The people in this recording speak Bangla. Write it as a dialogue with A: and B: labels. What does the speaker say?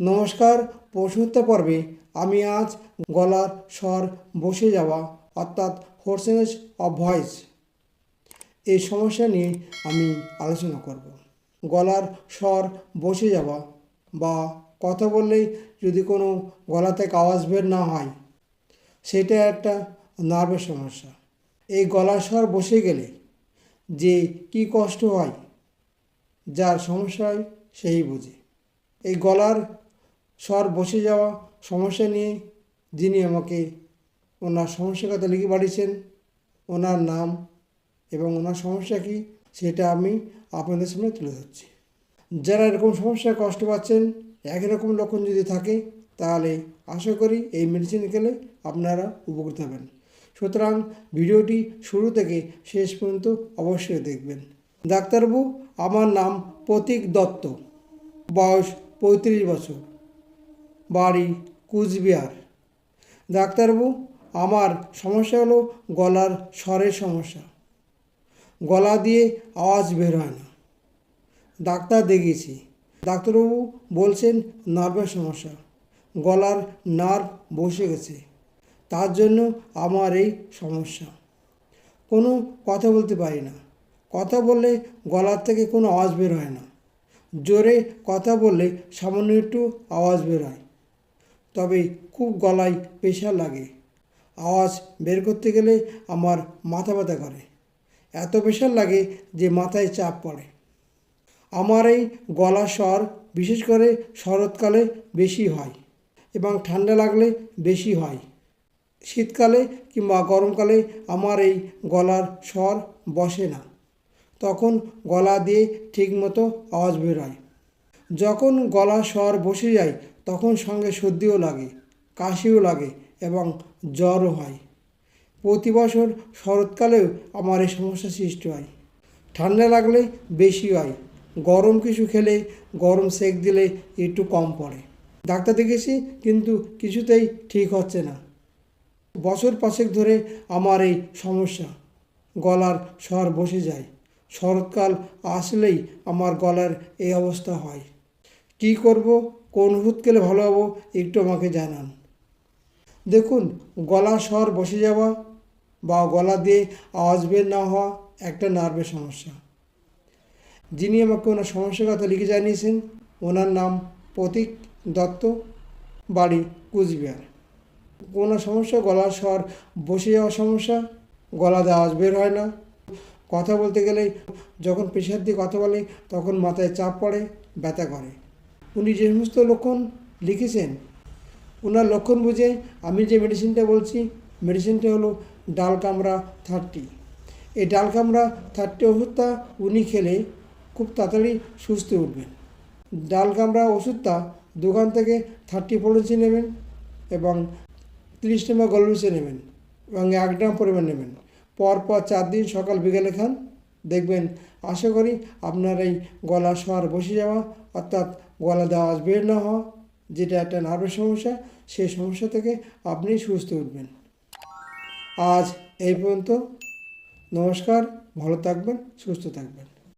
A: নমস্কার প্রশ্নোত্তর পর্বে আমি আজ গলার স্বর বসে যাওয়া অর্থাৎ হোর্সনেস অফ ভয়েস এই সমস্যা নিয়ে আমি আলোচনা করব। গলার স্বর বসে যাওয়া বা কথা বললেই যদি কোনো গলা থেকে আওয়াজ বের না হয়, সেটা একটা নার্ভের সমস্যা। এই গলার স্বর বসে গেলে যে কি কষ্ট হয়, যার সমস্যা হয়, সেই বুঝে। এই গলার স্বর বসে যাওয়া সমস্যা নিয়ে যিনি আমাকে ওনার সমস্যার কথা লিখে পাঠিয়েছেন, ওনার নাম এবং ওনার সমস্যা কি সেটা আমি আপনাদের সামনে তুলে ধরছি। যারা এরকম সমস্যায় কষ্ট পাচ্ছেন একই রকম লক্ষণ যদি থাকে, তাহলে আশা করি এই মেডিসিন খেলে আপনারা উপকৃত হবেন। সুতরাং ভিডিওটি শুরু থেকে শেষ পর্যন্ত অবশ্যই দেখবেন। ডাক্তারবাবু, আমার নাম প্রতীক দত্ত, বয়স পঁয়ত্রিশ বছর। বাড়ি, কুচবিহার। ডাক্তারবাবু, আমার সমস্যা হলো গলার স্বরের সমস্যা। গলা দিয়ে আওয়াজ বের হয় না। ডাক্তার দেখিয়েছি। ডাক্তারবাবু বলছেন নার্ভের সমস্যা। গলার নার্ভ বসে গেছে। তার জন্য আমার এই সমস্যা। কোনো কথা বলতে পারি না। কথা বললে গলার থেকে কোনো আওয়াজ বের হয় না। জোরে কথা বললে সামান্য একটু আওয়াজ বের হয়। তবে খুব গলায় প্রেশার লাগে। আওয়াজ বের করতে গেলে আমার মাথা ব্যথা করে। এত প্রেশার লাগে যে মাথায় চাপ পড়ে। আমার এই গলা স্বর বিশেষ করে শরৎকালে বেশি হয় এবং ঠান্ডা লাগলে বেশি হয়। শীতকালে কিংবা গরমকালে আমার এই গলার স্বর বসে না। তখন গলা দিয়ে ঠিকমতো আওয়াজ বেরোয়। যখন গলা স্বর বসে যায় তখন সঙ্গে সর্দিও লাগে, কাশিও লাগে এবং জ্বরও হয়। প্রতি বছর শরৎকালেও আমার এই সমস্যা সৃষ্টি হয়। ঠান্ডা লাগলে বেশি হয়, গরম কিছু খেলে গরম সেক দিলে একটু কম পড়ে। ডাক্তার দেখেছি কিন্তু কিছুতেই ঠিক হচ্ছে না। বছর পাঁচেক ধরে আমার এই সমস্যা, গলার স্বর বসে যায়। শরৎকাল আসলেই আমার গলার এই অবস্থা হয়। কি করব? কোন ওষুধ খেলে ভালো হব একটু আমাকে জানান। দেখুন, গলা স্বর বসে যাওয়া বা গলা দিয়ে আওয়াজ বের না হওয়া একটা নার্ভের সমস্যা। যিনি আমাকে ওনার সমস্যার কথা লিখে জানিয়েছেন, ওনার নাম প্রতীক দত্ত, বাড়ি কুচবিহার। কোনো সমস্যা গলার স্বর বসে যাওয়ার সমস্যা, গলাতে আওয়াজ বের হয় না। কথা বলতে গেলে যখন প্রেশার দিয়ে কথা বলে, তখন মাথায় চাপ পড়ে, ব্যথা করে। উনি যে সমস্ত লক্ষণ লিখেছেন ওনার লক্ষণ বুঝে আমি যে মেডিসিনটা বলছি মেডিসিনটা হলো ডাল কামড়া থার্টি। এই ডাল কামড়া থার্টি ওষুধটা উনি খেলে খুব তাড়াতাড়ি সুস্থ উঠবেন। ডাল কামড়া ওষুধটা দোকান থেকে থার্টি পলিসি নেবেন এবং তিরিশ নম্বর গলমিশে নেবেন এবং এক গ্রাম পরিমাণ নেবেন। পর পর চার দিন সকাল বিকেলে খান দেখবেন, আশা করি আপনার এই গলা সর বসে যাওয়া, অর্থাৎ গলা দেওয়া বের না হওয়া, যেটা একটা নার্ভের সমস্যা সেই সমস্যা থেকে আপনি সুস্থ উঠবেন। আজ এই পর্যন্ত। নমস্কার, ভালো থাকবেন, সুস্থ থাকবেন।